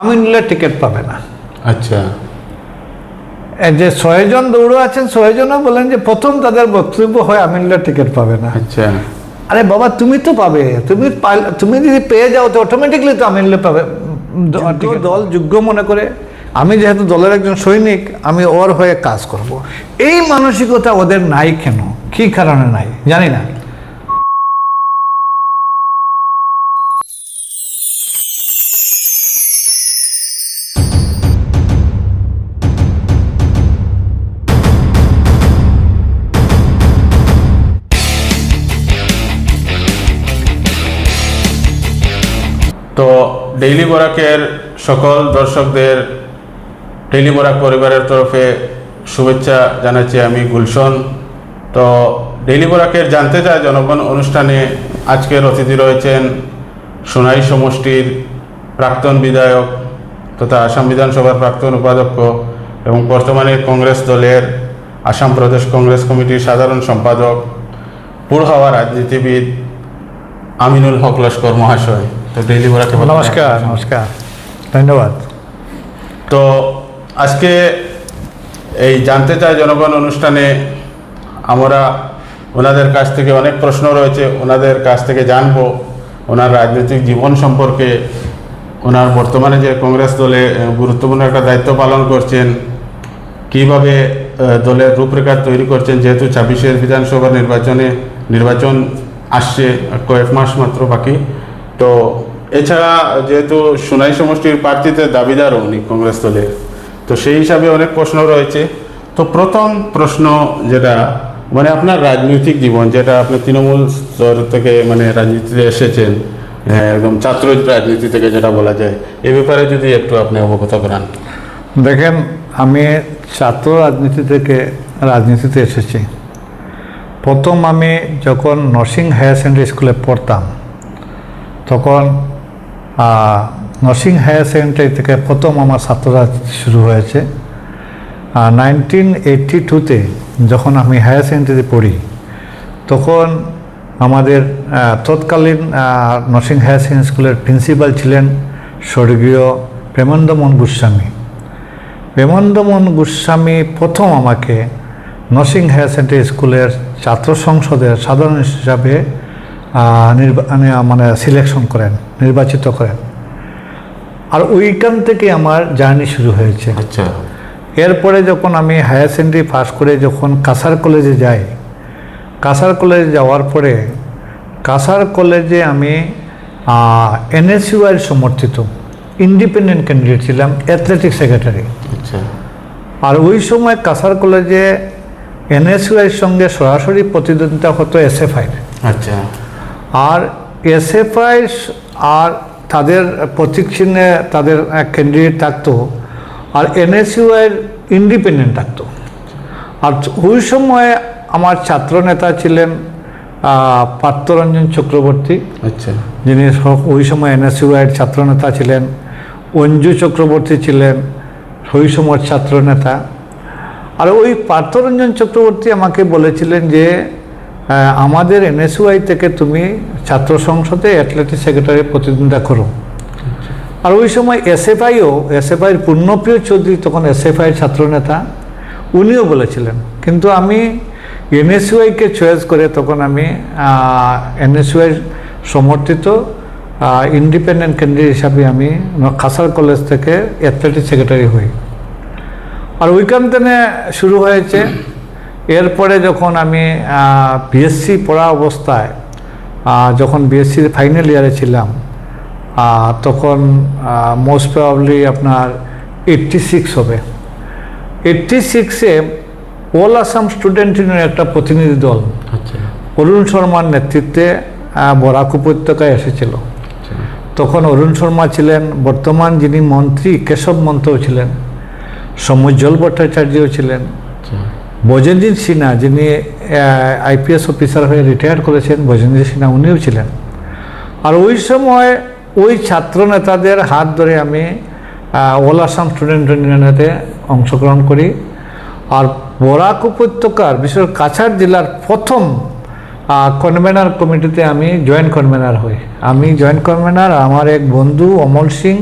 Aminullah ticket পাবে না। আচ্ছা। যে ছয়জন দৌড়ো আছেন ছয়জনও বলেন যে প্রথম তাদের বক্তব্য হয় আমিনুল্লাহ টিকিট পাবে না। আচ্ছা। আরে বাবা তুমি তো পাবে। তুমি পাইলে- তুমি যদি পেয়ে যাও তো অটোমেটিকলি তো আমিনুল্লাহ পাবে দল যোগ্য মনে করে আমি যেহেতু দলের একজন সৈনিক আমি ওর হয়ে কাজ করব। এই মানসিকতা ওদের নাই কেন? কি কারণে নাই? জানি না। তো ডেইলি বরাকের সকল দর্শকদের ডেইলি বরাক পরিবারের তরফে শুভেচ্ছা জানাচ্ছি আমি গুলশন। তো ডেইলি বরাকের জানতে চায় জনগণ অনুষ্ঠানে আজকের অতিথি রয়েছেন সোনাই সমষ্টির প্রাক্তন বিধায়ক তথা আসাম বিধানসভার প্রাক্তন উপাধ্যক্ষ এবং বর্তমানে কংগ্রেস দলের আসাম প্রদেশ কংগ্রেস কমিটির সাধারণ সম্পাদক, পুরহাওয়া রাজনীতিবিদ আমিনুল হক লস্কর মহাশয়। ডেইলি বলা- নমস্কার নমস্কার। ধন্যবাদ। তো আজকে এই জানতে চাই জনগণ অনুষ্ঠানে আমরা ওনাদের কাছ থেকে অনেক প্রশ্ন রয়েছে ওনাদের কাছ থেকে জানব ওনার রাজনৈতিক জীবন সম্পর্কে ওনার বর্তমানে যে কংগ্রেস দলে গুরুত্বপূর্ণ একটা দায়িত্ব পালন করছেন কীভাবে দলের রূপরেখা তৈরি করছেন যেহেতু ছাব্বিশের বিধানসভা নির্বাচনে নির্বাচন আসছে কয়েক মাস মাত্র বাকি তো এছাড়া যেহেতু সোনাই সমষ্টির প্রার্থীতে দাবিদার উনি কংগ্রেস দলের তো সেই হিসাবে অনেক প্রশ্ন রয়েছে। তো প্রথম প্রশ্ন যেটা মানে আপনার রাজনৈতিক জীবন যেটা আপনি তৃণমূল স্তর থেকে মানে রাজনীতিতে এসেছেন হ্যাঁ, একদম ছাত্র রাজনীতি থেকে যেটা বলা যায় এ ব্যাপারে যদি একটু আপনি অবগত করান। দেখেন আমি ছাত্র রাজনীতি থেকে রাজনীতিতে এসেছি। প্রথম আমি যখন নর্সিং হায়ার সেকেন্ডারি স্কুলে পড়তাম তখন নর্সিং হায়ার সেকেন্ডারি থেকে প্রথম আমার ছাত্র রাজনীতি শুরু হয়েছে। নাইনটিন এইটটি টুতে যখন আমি হায়ার সেকেন্ডারিতে পড়ি, তখন আমাদের তৎকালীন নর্সিং হায়ার সেকেন্ডারি স্কুলের প্রিন্সিপাল ছিলেন স্বর্গীয় প্রেমানন্দমোহন গোস্বামী। প্রেমানন্দমোহন গোস্বামী প্রথম আমাকে নর্সিং হায়ার সেকেন্ডারি স্কুলের ছাত্র সংসদের সাধারণ হিসাবে মানে- মানে সিলেকশন করেন নির্বাচিত করেন। আর ওইখান থেকে আমার জার্নি শুরু হয়েছে। আচ্ছা। এরপরে যখন আমি হায়ার সেকেন্ডারি পাস করে যখন কাসার কলেজে যাই কাসার কলেজে যাওয়ার পরে কাসার কলেজে আমি এনএসইউআর সমর্থিত ইন্ডিপেন্ডেন্ট ক্যান্ডিডেট ছিলাম অ্যাথলেটিক সেক্রেটারি আচ্ছা। আর ওই সময় কাসার কলেজে এনএসইউআর সঙ্গে সরাসরি প্রতিদ্বন্দ্বিতা হতো এসএফআই আচ্ছা। আর এসএফআই আর তাদের প্রতীক চিহ্নে তাদের ক্যান্ডিডেট থাকতো আর এনএসইউআর ইন্ডিপেন্ডেন্ট থাকতো। আর ওই সময় আমার ছাত্র নেতা ছিলেন পার্থরঞ্জন চক্রবর্তী। আচ্ছা। যিনি ওই সময় এনএসইউআইয়ের ছাত্রনেতা ছিলেন অঞ্জু চক্রবর্তী ছিলেন ওই সময়ের ছাত্রনেতা। আর ওই পার্থরঞ্জন চক্রবর্তী আমাকে বলেছিলেন যে আমাদের এনএসওয়াই থেকে তুমি ছাত্র সংসদে অ্যাথলেটিক সেক্রেটারি প্রতিদ্বন্দ্বিতা করো। আর ওই সময় এসএফআইও, এসএফআইয়ের পূর্ণপ্রিয় চৌধুরী তখন এসএফআইয়ের ছাত্রনেতা, উনিও বলেছিলেন, কিন্তু আমি এনএসইউআইকে চয়েস করে তখন আমি এনএসইউআই সমর্থিত ইন্ডিপেন্ডেন্ট ক্যান্ডিডেট হিসাবে আমি খাসার কলেজ থেকে অ্যাথলেটিক সেক্রেটারি হই। আর ওইখান থেকে শুরু হয়েছে এরপরে যখন আমি বিএসসি পড়া অবস্থায় যখন বিএসসির ফাইনাল ইয়ারে ছিলাম তখন মোস্ট প্রবাবলি আপনার এইট্টি সিক্স হবে। এইট্টি সিক্সে অল আসাম স্টুডেন্ট ইউনিয়নের একটা প্রতিনিধি দল আচ্ছা। অরুণ শর্মার নেতৃত্বে বরাক উপত্যকায় এসেছিল। আচ্ছা। তখন অরুণ শর্মা ছিলেন বর্তমান যিনি মন্ত্রী কেশব মন্ত্রও ছিলেন সমুজ্জ্বল ভট্টাচার্যও ছিলেন। বজেন্দ্র সিনহা যিনি আইপিএস অফিসার হয়ে রিটায়ার করেছেন বজেন্দ্র সিনহা উনিও ছিলেন। আর ওই সময় ওই ছাত্র নেতাদের হাত ধরে আমি অল আসাম স্টুডেন্ট ইউনিয়নেতে অংশগ্রহণ করি। আর বরাক উপত্যকার বিশেষ কাছাড় জেলার প্রথম কনভেনার কমিটিতে আমি জয়েন্ট কনভেনার হই। আমি জয়েন্ট কনভেনার আমার এক বন্ধু অমল সিং,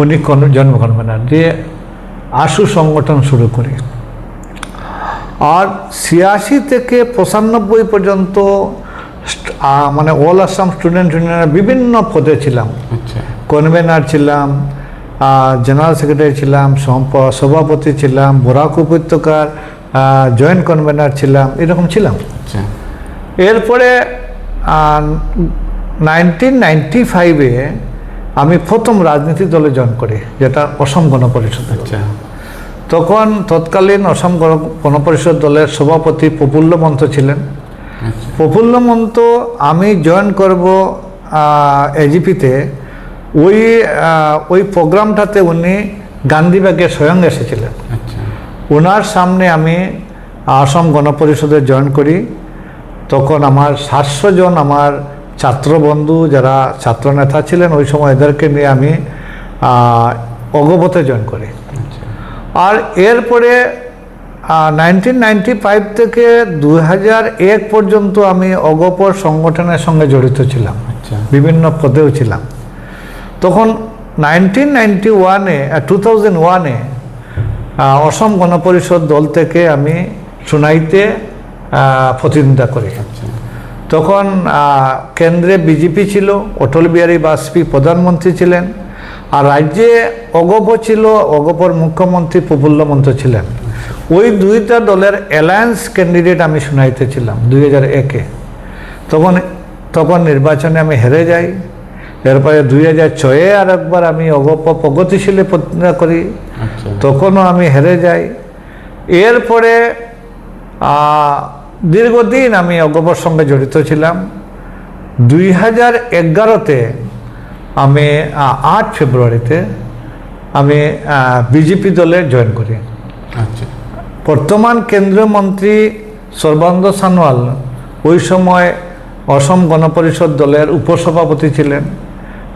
উনি জন্ম কনভেনার দিয়ে আশু সংগঠন শুরু করি। আর ছিয়াশি থেকে পঁচানব্বই পর্যন্ত মানে অল আসাম স্টুডেন্ট ইউনিয়নের বিভিন্ন পদে ছিলাম। আচ্ছা। কনভেনার ছিলাম জেনারেল সেক্রেটারি ছিলাম সভাপতি ছিলাম বরাক উপত্যকার জয়েন্ট কনভেনার ছিলাম এরকম ছিলাম। আচ্ছা। এরপরে নাইনটিন নাইনটি ফাইভে আমি প্রথম রাজনীতি দলে জয়েন করি যেটা অসম গণ গণপরিষদ। আচ্ছা। তখন তৎকালীন অসম গণ- গণপরিষদ দলের সভাপতি প্রফুল্ল মন্ত ছিলেন। আচ্ছা। প্রফুল্ল মন্ত আমি জয়েন করব এজিপিতে ওই ওই প্রোগ্রামটাতে উনি গান্ধীবাগে স্বয়ং এসেছিলেন। আচ্ছা। ওনার সামনে আমি আসাম গণপরিষদে জয়েন করি। তখন আমার সাতশো জন আমার ছাত্রবন্ধু যারা ছাত্রনেতা ছিলেন ওই সময় এদেরকে নিয়ে আমি অগবতে জয়েন করি। আচ্ছা আর এরপরে নাইনটিন নাইনটি ফাইভ থেকে দু হাজার এক পর্যন্ত আমি অগপর সংগঠনের সঙ্গে জড়িত ছিলাম। আচ্ছা। বিভিন্ন পদেও ছিলাম। তখন নাইনটিন নাইনটি ওয়ানে টু থাউজেন্ড ওয়ানে অসম গণপরিষদ দল থেকে আমি সুনাইতে আহ, প্রতিদ্বন্দ্বিতা করি। আচ্ছা। তখন কেন্দ্রে বিজেপি ছিল অটল বিহারী বাজপেয়ী প্রধানমন্ত্রী ছিলেন আর রাজ্যে অগপ ছিল অগপর মুখ্যমন্ত্রী প্রফুল্ল মন্ত ছিলেন। ওই দুইটা দলের অ্যালায়েন্স ক্যান্ডিডেট আমি শুনাইতে ছিলাম দুই হাজার একে। তখন তখন নির্বাচনে আমি হেরে যাই। এরপরে দুই হাজার ছয়ে আর একবার আমি অগপ প্রগতিশীলে প্রতিজ্ঞা করি। আচ্ছা। তখনও আমি হেরে যাই। এরপরে দীর্ঘদিন আমি অগপর সঙ্গে জড়িত ছিলাম। দুই হাজার এগারোতে আমি আট ফেব্রুয়ারিতে আমি বিজেপি দলে জয়েন করি। আচ্ছা। বর্তমান কেন্দ্রীয় মন্ত্রী সর্বানন্দ সানোয়াল ওই সময় অসম গণপরিষদ দলের উপসভাপতি ছিলেন।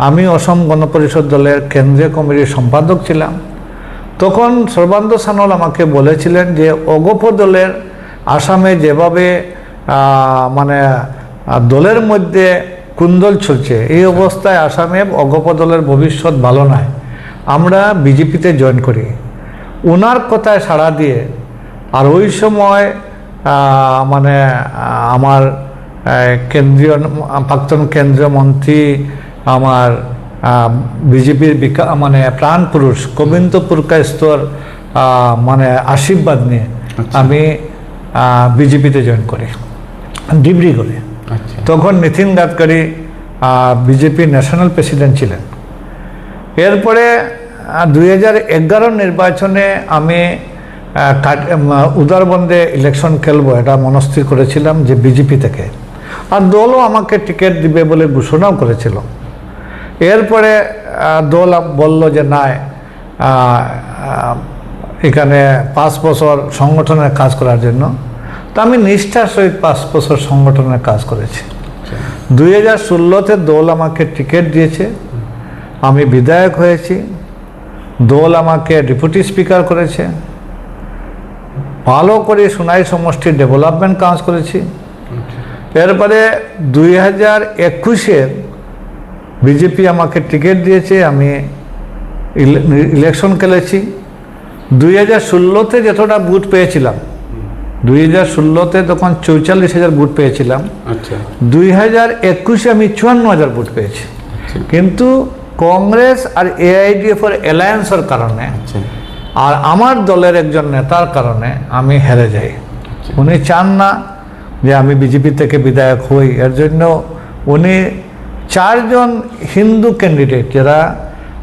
আমি অসম গণপরিষদ দলের কেন্দ্রীয় কমিটির সম্পাদক ছিলাম। তখন সর্বানন্দ সানোয়াল আমাকে বলেছিলেন যে অগপ দলের আসামে যেভাবে মানে দলের মধ্যে কুন্দল ছুটছে এই অবস্থায় আসামে অগপ দলের ভবিষ্যৎ ভালো নয়। আমরা বিজেপিতে জয়েন করি। ওনার কথায় সাড়া দিয়ে আর ওই সময় মানে আমার কেন্দ্রীয় প্রাক্তন কেন্দ্রীয় মন্ত্রী আমার বিজেপির বিকা মানে প্রাণ পুরুষ গোবিন্দ পুরকাস্তর মানে আশীর্বাদ নিয়ে আচ্ছা। আমি বিজেপিতে জয়েন করি। ডিব্রিগড়ে। আচ্ছা। তখন Nitin Gadkari BJP national president ছিলেন। এরপরে দুই হাজার এগারো নির্বাচনে আমি কাট- উদারবন্দে ইলেকশন খেলব এটা মনস্থির করেছিলাম যে বিজেপি থেকে। আর দলও আমাকে টিকিট দিবে বলে ঘোষণাও করেছিল। এরপরে দল বলল যে না এখানে পাঁচ বছর সংগঠনের কাজ করার জন্য। তো আমি নিষ্ঠার সহিত পাঁচ বছর সংগঠনের কাজ করেছি। আচ্ছা। দুই হাজার ষোলোতে দল আমাকে টিকিট দিয়েছে। আমি বিধায়ক হয়েছি। দল আমাকে ডেপুটি স্পিকার করেছে। ভালো করে সোনাই সমষ্টির ডেভেলপমেন্ট কাজ করেছি। এরপরে দুই হাজার একুশের বিজেপি আমাকে টিকিট দিয়েছে আমি ইলেকশন খেলেছি। দুই হাজার ষোলোতে যতটা বুথ পেয়েছিলাম দুই হাজার ষোলোতে তখন চৌচল্লিশ হাজার বুথ পেয়েছিলাম। আচ্ছা। দুই হাজার একুশে আমি চুয়ান্ন হাজার ভোট পেয়েছি। কিন্তু কংগ্রেস আর এআইডিএফ এর অ্যালায়েন্সের কারণে আচ্ছা। আর আমার দলের একজন নেতার কারণে আমি হেরে যাই। উনি চান না যে আমি বিজেপি থেকে বিধায়ক হই। এর জন্য উনি চারজন হিন্দু ক্যান্ডিডেট যারা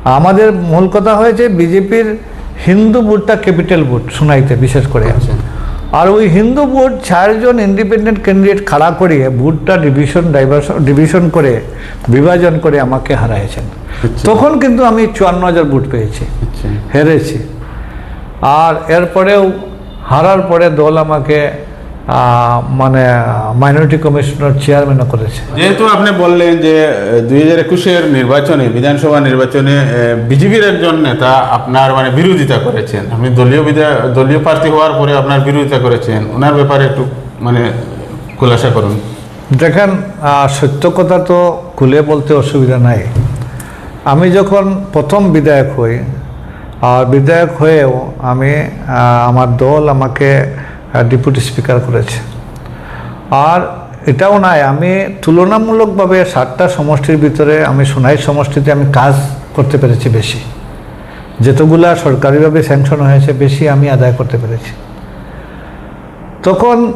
আমাদের মূল কথা হয়েছে বিজেপির হিন্দু বুথটা ক্যাপিটাল বুথ শোনাইতে বিশেষ করে। আচ্ছা। আর ওই হিন্দু ভোট চারজন ইন্ডিপেন্ডেন্ট ক্যান্ডিডেট খাড়া করিয়ে ভোটটা ডিভিশন ডাইভার্সন ডিভিশন করে বিভাজন করে আমাকে হারাইছেন। আচ্ছা। তখন কিন্তু আমি চুয়ান্ন হাজার ভোট পেয়েছি আচ্ছা। হেরেছি। আর এরপরেও হারার পরে দল আমাকে মানে মাইনরিটি কমিশনার চেয়ারম্যানও করেছে। যেহেতু আপনি বললেন যে দুই হাজার একুশের নির্বাচনে বিধানসভা নির্বাচনে বিজেপির একজন নেতা আপনার মানে বিরোধিতা করেছেন। আপনি দলীয় দলীয় প্রার্থী হওয়ার পরে আপনার বিরোধিতা করেছেন। ওনার ব্যাপারে একটু মানে খোলাসা করুন। দেখেন সত্য কথা তো খুলে বলতে অসুবিধা নাই। আমি যখন প্রথম বিধায়ক হই আর বিধায়ক হয়েও আমি আমার দল আমাকে ডেপুটি স্পিকার করেছে। আর এটাও নয় আমি তুলনামূলকভাবে সাতটা সমষ্টির ভিতরে আমি সোনাই সমষ্টিতে আমি কাজ করতে পেরেছি বেশি। যেতগুলা সরকারিভাবে স্যাংশন হয়েছে, বেশি আমি আদায় করতে পেরেছি। তখন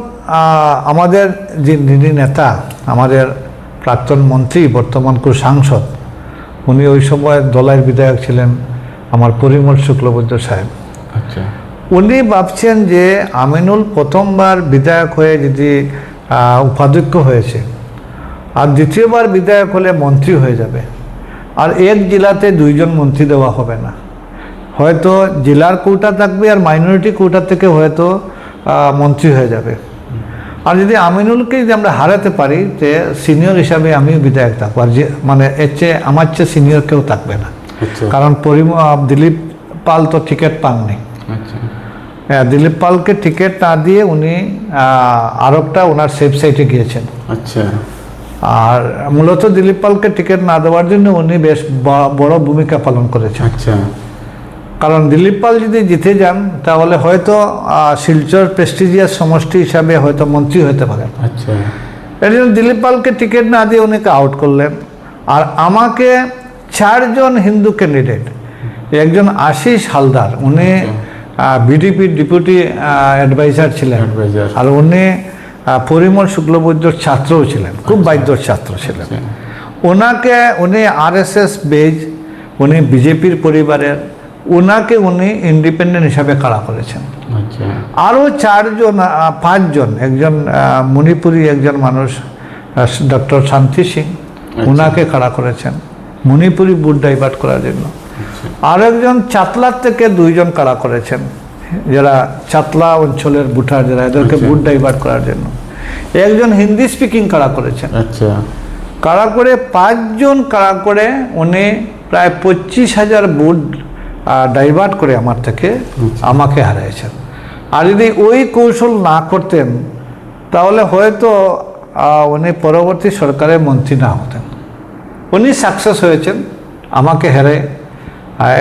আমাদের যিনি নেতা, আমাদের প্রাক্তন মন্ত্রী, বর্তমান কু সাংসদ, উনি ওই সময় দলের বিধায়ক ছিলেন আমার পরিমল শুক্লবৈদ্য সাহেব। আচ্ছা। উনি ভাবছেন যে আমিনুল প্রথমবার বিধায়ক হয়ে যদি উপাধ্যক্ষ হয়েছে আর দ্বিতীয়বার বিধায়ক হলে মন্ত্রী হয়ে যাবে। আর এক জেলাতে দুইজন মন্ত্রী দেওয়া হবে না। হয়তো জেলার কোটা থাকবে আর মাইনরিটি কোটা থেকে হয়তো মন্ত্রী হয়ে যাবে। আর যদি আমিনুলকে যদি আমরা হারাতে পারি যে সিনিয়র হিসাবে আমিও বিধায়ক থাকব। আর যে মানে এর চেয়ে আমার চেয়ে সিনিয়র কেউ থাকবে না। আচ্ছা। কারণ পরিম দিলীপ পাল তো টিকিট পাননি। আচ্ছা। দিলীপ পালকে টিকিট না দিয়ে উনি আরবটা ওনার সেফ সাইটে গিয়েছেন। আচ্ছা। আর মূলত দিলীপ পালকে টিকিট না দেওয়ার জন্য উনি বেশ বড় ভূমিকা পালন করেছেন। আচ্ছা। কারণ দিলীপ পাল যদি জিতে যান তাহলে হয়তো শিলচর প্রেস্টিজিয়াস সমষ্টি হিসাবে হয়তো মন্ত্রী হতে পারেন। আচ্ছা। এর জন্য দিলীপ পালকে টিকিট না দিয়ে উনিকে আউট করলেন। আর আমাকে চারজন হিন্দু ক্যান্ডিডেট একজন আশিস হালদার উনি বিডিপির ডেপুটি অ্যাডভাইজার ছিলেন। আর উনি পরিমল শুক্লবৈদ্যর ছাত্রও ছিলেন খুব বাধ্যর ছাত্র ছিলেন। আচ্ছা। ওনাকে উনি আরএসএস বেজ উনি বিজেপির পরিবারের ওনাকে উনি ইন্ডিপেন্ডেন্ট হিসাবে কাড়া করেছেন। আচ্ছা। আরও চারজন পাঁচজন একজন মণিপুরি একজন মানুষ ডক্টর শান্তি সিং ওনাকে খাড়া করেছেন? মণিপুরি বুট ডাইভার্ট করার জন্য। আর একজন চাতলার থেকে দুইজন কারা করেছেন? যারা চাতলা অঞ্চলের বুটার যারা এদেরকে আচ্ছা। বুট ডাইভার্ট করার জন্য। একজন হিন্দি স্পিকিং কারা করেছেন? আচ্ছা। কাড়া করে পাঁচজন কারা করে উনি প্রায় পঁচিশ হাজার বুট ডাইভার্ট করে আমার থেকে আমাকে হারিয়েছেন আর যদি ওই কৌশল না করতেন তাহলে হয়তো উনি পরবর্তী সরকারের মন্ত্রী না হতেন। উনি সাকসেস হয়েছেন আমাকে হেরে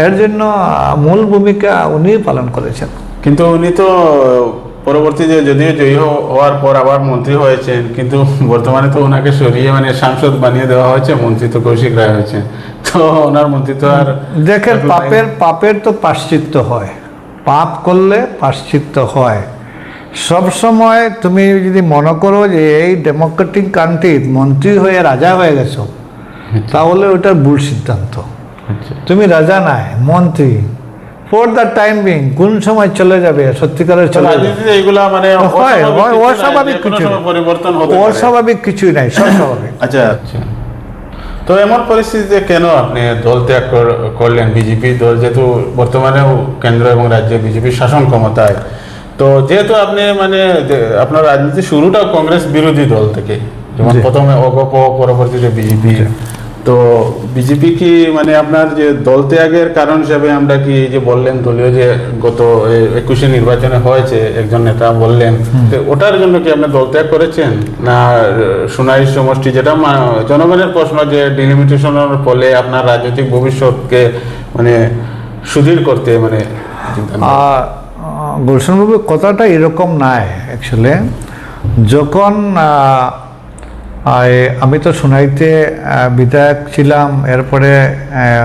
এর জন্য মূল ভূমিকা উনি পালন করেছেন। কিন্তু উনি তো পরবর্তীতে যদিও জয়ী হওয়ার পর আবার মন্ত্রী হয়েছেন কিন্তু বর্তমানে তো ওনাকে সরিয়ে মানে সাংসদ বানিয়ে দেওয়া হয়েছে মন্ত্রী তো কৌশিক রায় হয়েছে তো ওনার মন্ত্রী তো আর দেখেন পাপের পাপের তো পাশ্চিত্য হয়। পাপ করলে পাশ্চিত্য হয়। সব সময় তুমি যদি মনে করো যে এই ডেমোক্রেটিক কান্ট্রির মন্ত্রী হয়ে রাজা হয়ে গেছো তাহলে ওটা ভুল সিদ্ধান্ত। তুমি রাজা নাই মন্ত্রী। ফর দ্য টাইম বিং কোন সময় চলে যাবে? সত্যিকারের চলে যাবে। এগুলা মানে হয়, অস্বাভাবিক কিছু। পরিবর্তন অস্বাভাবিক কিছুই নাই সব স্বাভাবিক। আচ্ছা। আচ্ছা তো এমন পরিস্থিতিতে কেন আপনি দল ত্যাগ করলেন? বিজেপি দল যেহেতু বর্তমানেও কেন্দ্র এবং রাজ্যে বিজেপির শাসন ক্ষমতায়। তো যেহেতু আপনি মানে আপনার রাজনীতি শুরুটাও কংগ্রেস বিরোধী দল থেকে যেমন প্রথমে অগপ পরবর্তীতে বিজেপি। তো বিজেপি কি মানে আপনার যে দল ত্যাগের কারণ হিসাবে আমরা কি এই যে বললেন দলীয় যে গত একুশে নির্বাচনে হয়েছে একজন নেতা বললেন তো ওটার জন্য কি আপনি দল ত্যাগ করেছেন? না সোনাই সমষ্টি যেটা জনগণের প্রশ্ন যে ডিলিমিটেশনের ফলে আপনার রাজনৈতিক ভবিষ্যৎকে মানে সুদৃঢ় করতে মানে? গুলশানবাবু কথাটা এরকম নাই অ্যাকচুয়ালি যখন আই- আমি তো সোনাইতে বিধায়ক ছিলাম, এরপরে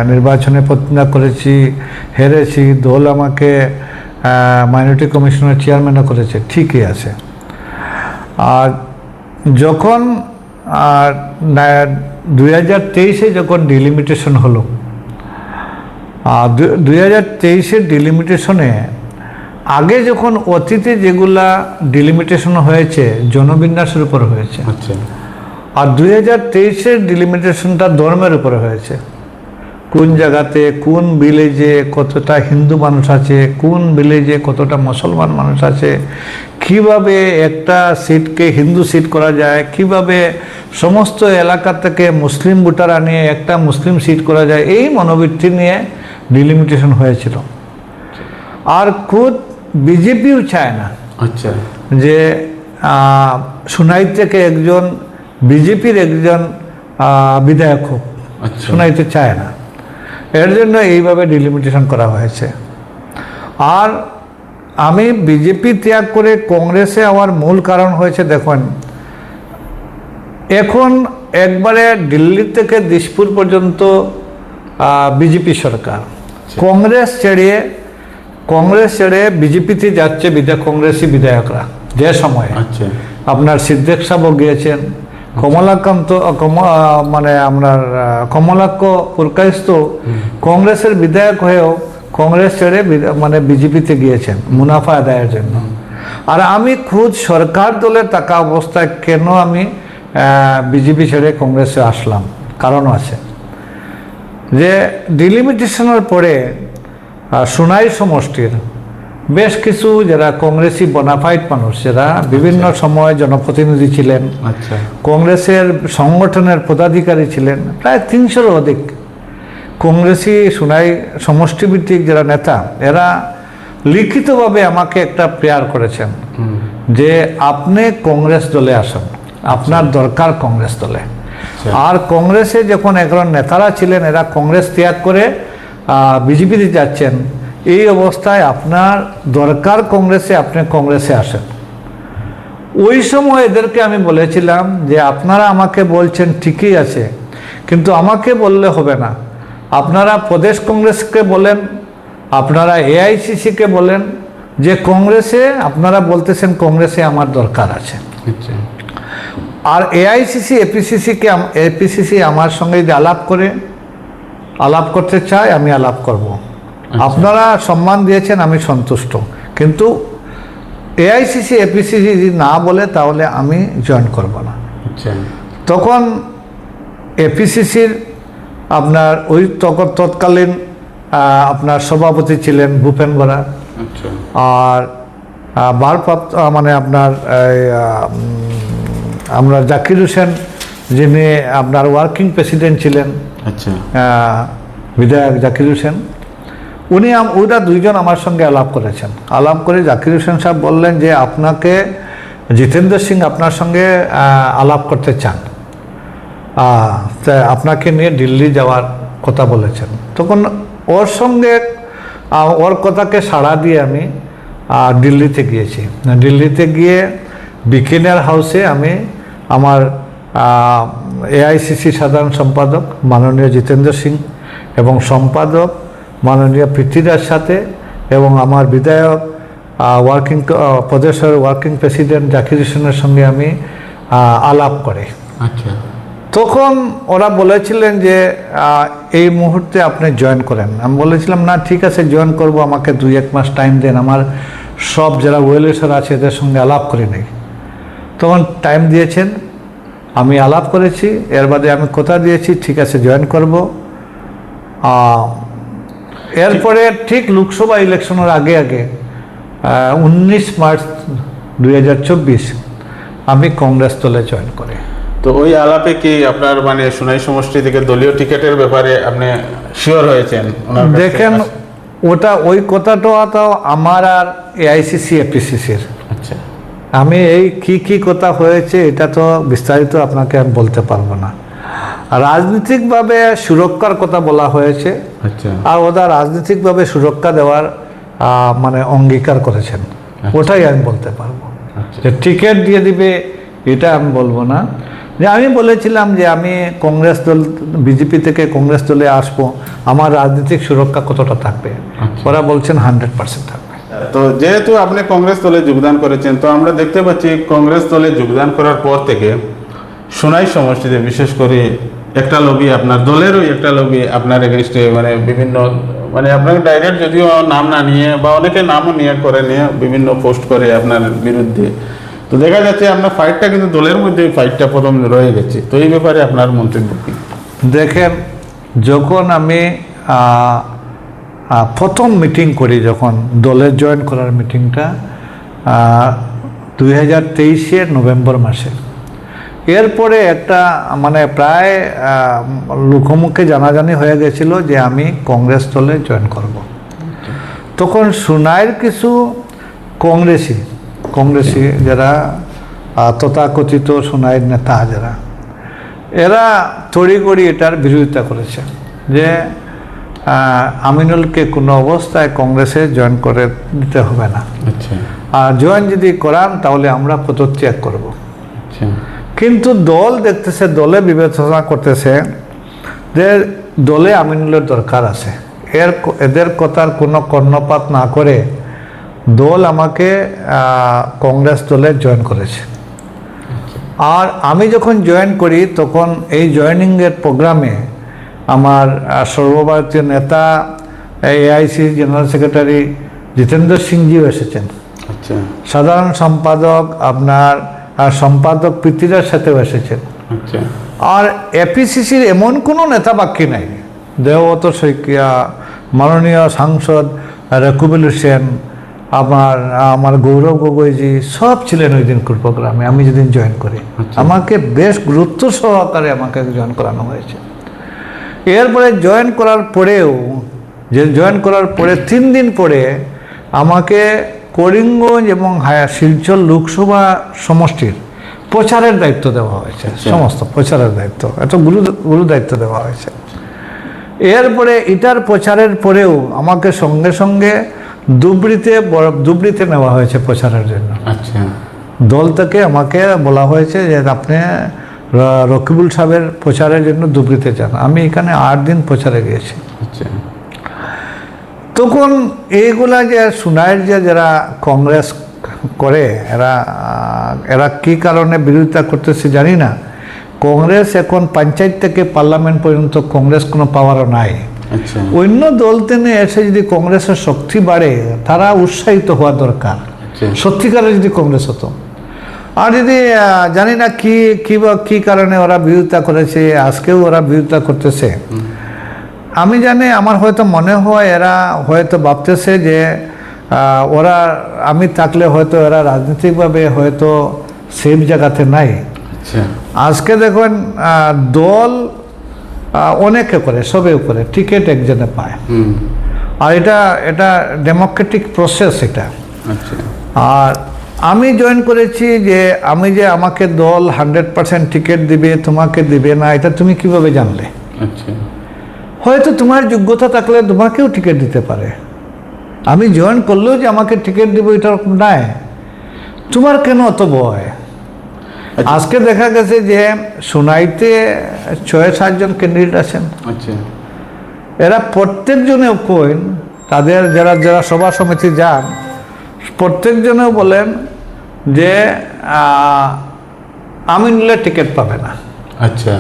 নির্বাচনে প্রতিজ্ঞা করেছি, হেরেছি, দল আমাকে মাইনরিটি কমিশনের চেয়ারম্যানও করেছে, ঠিকই আছে। আর যখন দুই হাজার তেইশে যখন ডিলিমিটেশন হলো, আর দুই হাজার তেইশের ডিলিমিটেশনে আগে যখন অতীতে যেগুলা ডিলিমিটেশন হয়েছে, জনবিন্যাসের উপর হয়েছে আচ্ছা। আর দুই হাজার তেইশের ডিলিমিটেশনটা ধর্মের উপরে হয়েছে। কোন জায়গাতে কোন ভিলেজে কতটা হিন্দু মানুষ আছে কোন ভিলেজে কতটা মুসলমান মানুষ আছে কীভাবে একটা সিটকে হিন্দু সিট করা যায় কীভাবে সমস্ত এলাকা থেকে মুসলিম ভোটার আনিয়ে একটা মুসলিম সিট করা যায় এই মনোবৃত্তি নিয়ে ডিলিমিটেশন হয়েছিল। আর খুদ বিজেপিও চায় না আচ্ছা। যে সুনাই থেকে একজন বিজেপির একজন বিধায়ক হোক আচ্ছা। সুনাইতে চায় না। এর জন্য এইভাবে ডিলিমিটেশন করা হয়েছে। আর আমি বিজেপি ত্যাগ করে কংগ্রেসে আমার মূল কারণ হয়েছে দেখুন এখন একবারে দিল্লি থেকে দিসপুর পর্যন্ত বিজেপি সরকার। কংগ্রেস ছেড়ে কংগ্রেস ছেড়ে বিজেপিতে যাচ্ছে বিধা কংগ্রেসি বিধায়করা যে সময়ে। আচ্ছা। আপনার সিদ্ধেক সাহেবও গিয়েছেন কমলাকান্ত মানে আপনার কমলাক্ষ পুরকাইস্ত কংগ্রেসের বিধায়ক হয়েও কংগ্রেস ছেড়ে মানে বিজেপিতে গিয়েছেন, মুনাফা আদায়ের জন্য। আর আমি খুদ সরকার দলের টাকা অবস্থায় কেন আমি বিজেপি ছেড়ে কংগ্রেসে আসলাম? কারণ আছে। যে ডিলিমিটেশনের পরে সোনাই সমষ্টির বেশ কিছু যারা কংগ্রেসি বনাফাইড মানুষ যারা বিভিন্ন সময় জনপ্রতিনিধি ছিলেন আচ্ছা। কংগ্রেসের সংগঠনের পদাধিকারী ছিলেন প্রায় তিনশোর অধিক। কংগ্রেসি সোনাই সমষ্টিভিত্তিক যারা নেতা এরা লিখিতভাবে আমাকে একটা প্রেয়ার করেছেন যে আপনি কংগ্রেস দলে আসুন আপনার দরকার কংগ্রেস দলে। আর কংগ্রেসে যখন একজন নেতারা ছিলেন এরা কংগ্রেস ত্যাগ করে বিজেপিতে যাচ্ছেন এই অবস্থায় আপনার দরকার কংগ্রেসে আপনি কংগ্রেসে আসেন। ওই সময় এদেরকে আমি বলেছিলাম যে আপনারা আমাকে বলছেন ঠিকই আছে কিন্তু আমাকে বললে হবে না। আপনারা প্রদেশ কংগ্রেসকে বলেন আপনারা এআইসিসিকে বলেন যে কংগ্রেসে আপনারা বলতেছেন কংগ্রেসে আমার দরকার আছে। আচ্ছা। আর এআইসিসি এপিসিসিকে এপিসিসি আমার সঙ্গে যদি আলাপ করে আলাপ করতে চায় আমি আলাপ করব। আপনারা সম্মান দিয়েছেন আমি সন্তুষ্ট। কিন্তু এআইসিসি এপিসিসি যদি না বলে তাহলে আমি জয়েন করব না। আচ্ছা। তখন এপিসিসির আপনার ওই তৎকালীন আপনার সভাপতি ছিলেন ভূপেন বরা। আচ্ছা। আর আহ, ভারপ্রাপ্ত মানে আপনার আমরা জাকির হোসেন যিনি আপনার ওয়ার্কিং প্রেসিডেন্ট ছিলেন আচ্ছা। বিধায়ক জাকির হোসেন। উনি ওরা দুইজন আমার সঙ্গে আলাপ করেছেন। আলাপ করে জাকির হোসেন সাহেব বললেন যে আপনাকে জিতেন্দ্র সিং আপনার সঙ্গে আলাপ করতে চান। আপনাকে নিয়ে দিল্লি যাওয়ার কথা বলেছেন। তখন ওর সঙ্গে ওর কথাকে সাড়া দিয়ে আমি দিল্লিতে গিয়েছি। দিল্লিতে গিয়ে বিকেনিয়ার হাউসে আমি আমার এআইসিসি সাধারণ সম্পাদক মাননীয় জিতেন্দ্র সিং এবং সম্পাদক মাননীয় পৃথ্বীরাজ সাথে এবং আমার বিধায়ক ওয়ার্কিং প্রদেশের ওয়ার্কিং প্রেসিডেন্ট জাকির হোসেনের সঙ্গে আমি আলাপ করে। আচ্ছা। তখন ওরা বলেছিলেন যে এই মুহূর্তে আপনি জয়েন করেন। আমি বলেছিলাম না ঠিক আছে জয়েন করব আমাকে দুই এক মাস টাইম দেন। আমার সব যারা ওয়েলেসার আছে এদের সঙ্গে আলাপ করে নেই। তখন টাইম দিয়েছেন। আমি আলাপ করেছি। এর বাদে আমি কথা দিয়েছি ঠিক আছে জয়েন করব। এরপরে ঠিক লোকসভা ইলেকশনের আগে আগে উনিশ মার্চ দুই আমি কংগ্রেস দলে জয়েন করি। তো ওই আলাপে কি আপনার মানে সোনাই সমষ্টি থেকে দলীয় টিকেটের ব্যাপারে আপনি শিওর হয়েছেন? দেখেন ওটা ওই কথাটা তো আমার আর এআইসিসি এপিসিসির আচ্ছা। আমি এই কি কি কথা হয়েছে এটা তো বিস্তারিত আপনাকে আমি বলতে পারব না। রাজনৈতিকভাবে সুরক্ষার কথা বলা হয়েছে। আচ্ছা। আর ওরা রাজনৈতিকভাবে সুরক্ষা দেওয়ার মানে অঙ্গীকার করেছেন। ওটাই আমি বলতে পারব। আচ্ছা। যে টিকিট দিয়ে দিবে এটা আমি বলব না। যে আমি বলেছিলাম যে আমি কংগ্রেস দল বিজেপি থেকে কংগ্রেস দলে আসব আমার রাজনৈতিক সুরক্ষা কতটা থাকবে? আচ্ছা। ওরা বলছেন হান্ড্রেড পার্সেন্ট থাকবে। তো যেহেতু আপনি কংগ্রেস দলে যোগদান করেছেন তো আমরা দেখতে পাচ্ছি কংগ্রেস দলে যোগদান করার পর থেকে সোনাই সমষ্টিতে বিশেষ করে একটা লবি আপনার দলেরও একটা লবি আপনার এগেনস্টে মানে বিভিন্ন মানে আপনাকে ডাইরেক্ট যদিও নাম না নিয়ে বা অনেকে নামও নিয়ে করে নিয়ে বিভিন্ন পোস্ট করে আপনার বিরুদ্ধে। তো দেখা যাচ্ছে আপনার ফাইটটা কিন্তু দলের মধ্যে ফাইটটা প্রথম রয়ে গেছে। তো এই ব্যাপারে আপনার মন্তব্য কি? দেখেন, যখন আমি প্রথম মিটিং করি, যখন দলে জয়েন করার মিটিংটা দুই হাজার তেইশের নভেম্বর মাসে। এরপরে একটা মানে প্রায় লোকমুখে জানাজানি হয়ে গেছিল যে আমি কংগ্রেস দলে জয়েন করব। তখন সুনাইয়ের কিছু কংগ্রেসি কংগ্রেসি যারা তথাকথিত সুনাইয়ের নেতা যারা এরা তড়ি তড়িগড়ি এটার বিরোধিতা করেছে যে আমিনুলকে কোনো অবস্থায় কংগ্রেসে জয়েন করে দিতে হবে না। আচ্ছা। আর জয়েন যদি করান তাহলে আমরা পদত্যাগ করব। আচ্ছা। কিন্তু দল দেখতেছে দলে বিবেচনা করতেছে যে দলে আমিনুলের দরকার আছে। এর এদের কথার কোনো কর্ণপাত না করে দল আমাকে কংগ্রেস দলে জয়েন করেছে। আর আমি যখন জয়েন করি তখন এই জয়েনিংয়ের প্রোগ্রামে আমার সর্বভারতীয় নেতা এআইসি জেনারেল সেক্রেটারি জিতেন্দ্র সিংজিও এসেছেন। আচ্ছা। সাধারণ সম্পাদক আপনার আহ, সম্পাদক পৃথ্বীরাজ সাথেও এসেছেন। আচ্ছা। আর এপিসিসির এমন কোনো নেতা বাক্যি নাই। দেবত শইকিয়া মাননীয় সাংসদ রকুবুল হোসেন আমার আমার গৌরব গগৈজি সব ছিলেন ওই দিন প্রোগ্রামে আমি যেদিন জয়েন করি। আচ্ছা। আমাকে বেশ গুরুত্ব সহকারে আমাকে জয়েন করানো হয়েছে। এরপরে জয়েন করার পরেও যে জয়েন করার পরে তিন দিন পরে আমাকে করিমগঞ্জ এবং হায়া শিলচর লোকসভা সমষ্টির প্রচারের দায়িত্ব দেওয়া হয়েছে। আচ্ছা। সমস্ত প্রচারের দায়িত্ব। এত গুরু গুরু দায়িত্ব দেওয়া হয়েছে। এরপরে এটার প্রচারের পরেও আমাকে সঙ্গে সঙ্গে দুবড়িতে বড়- দুবড়িতে নেওয়া হয়েছে প্রচারের জন্য। আচ্ছা। দল থেকে আমাকে বলা হয়েছে যে আপনি রকিবুল সাহেবের প্রচারের জন্য দুবড়িতে যান। আমি এখানে আট দিন প্রচারে গিয়েছি। তখন এইগুলা যে সুনাইয়ের যে যারা কংগ্রেস করে এরা এরা কি কারণে বিরোধিতা করতেছে জানি না। কংগ্রেস এখন পঞ্চায়েত থেকে পার্লামেন্ট পর্যন্ত কংগ্রেস কোনো পাওয়ারও নাই। আচ্ছা। অন্য দল টেনে এসে যদি কংগ্রেসের শক্তি বাড়ে তারা উৎসাহিত হওয়া দরকার। আচ্ছা। সত্যিকারে যদি কংগ্রেস হতো। আর যদি জানি না কি কি কারণে ওরা বিরোধিতা করেছে আজকেও ওরা বিরোধিতা করতেছে। আমি জানি আমার হয়তো মনে হয় এরা হয়তো ভাবতেছে যে ওরা আমি থাকলে হয়তো এরা রাজনৈতিকভাবে হয়তো সেফ জায়গাতে নাই। আচ্ছা। আজকে দেখুন দল অনেকে করে সবে করে টিকিট একজনে পায়। আর এটা এটা ডেমোক্রেটিক প্রসেস এটা। আচ্ছা। আর আমি জয়েন করেছি যে আমি যে আমাকে দল হান্ড্রেড পার্সেন্ট টিকিট দিবে তোমাকে দিবে না এটা তুমি কীভাবে জানলে? আচ্ছা। হয়তো তোমার যোগ্যতা থাকলে তোমাকেও টিকিট দিতে পারে। আমি জয়েন করলেও যে আমাকে টিকিট দিব এটা নাই। তোমার কেন অত ভয়। আজকে দেখা গেছে যে সোনাইতে ছয় সাতজন ক্যান্ডিডেট আছেন। আচ্ছা। এরা প্রত্যেকজনেও কইন তাদের যারা যারা সভা সমিতি যান প্রত্যেকজনেও বলেন যে আমি নিলে টিকিট পাবে না। আচ্ছা।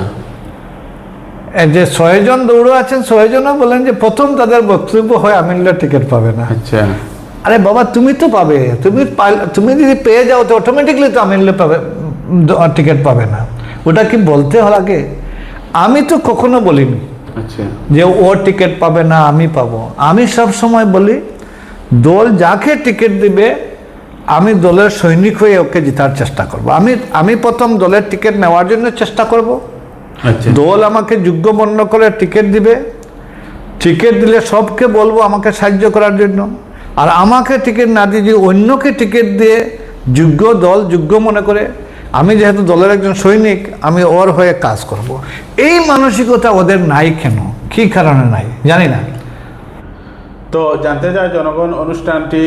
যে ছয়জন দৌড়ো আছেন ছয়জনও বলেন যে প্রথম তাদের বক্তব্য হয় আমি টিকিট পাবে না। আচ্ছা। আরে বাবা তুমি তো পাবে। তুমি তুমি যদি পেয়ে যাও তো অটোমেটিকলি তো আমিনলে পাবে টিকিট পাবে না। ওটা কি বলতে লাগে আমি তো কখনো বলিনি আচ্ছা। যে ও টিকিট পাবে না আমি পাবো। আমি সব সময় বলি দল যাকে টিকিট দিবে আমি দলের সৈনিক হয়ে ওকে জেতার চেষ্টা করব। আমি আমি প্রথম দলের টিকিট নেওয়ার জন্য চেষ্টা করব। দল আমাকে যোগ্য মন্য করে টিকিট দিবে। টিকিট দিলে সবকে বলব আমাকে সাহায্য করার জন্য। আর আমাকে টিকিট না দিয়ে অন্যকে টিকিট দিয়ে যোগ্য দল যোগ্য মনে করে আমি যেহেতু দলের একজন সৈনিক আমি ওর হয়ে কাজ করব। এই মানসিকতা ওদের নাই কেন? কি কারণে নাই? জানি না। তো জানতে চাই জনগণ অনুষ্ঠানটি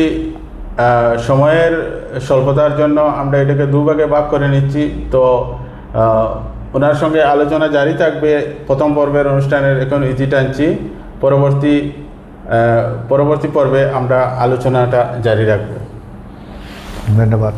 সময়ের স্বল্পতার জন্য আমরা এটাকে দুভাগে ভাগ করে নিচ্ছি। তো আহ, ওনার সঙ্গে আলোচনা জারি থাকবে। প্রথম পর্বের অনুষ্ঠানের এখন ইজি টানছি। পরবর্তী পরবর্তী পর্বে আমরা আলোচনাটা জারি রাখব। ধন্যবাদ।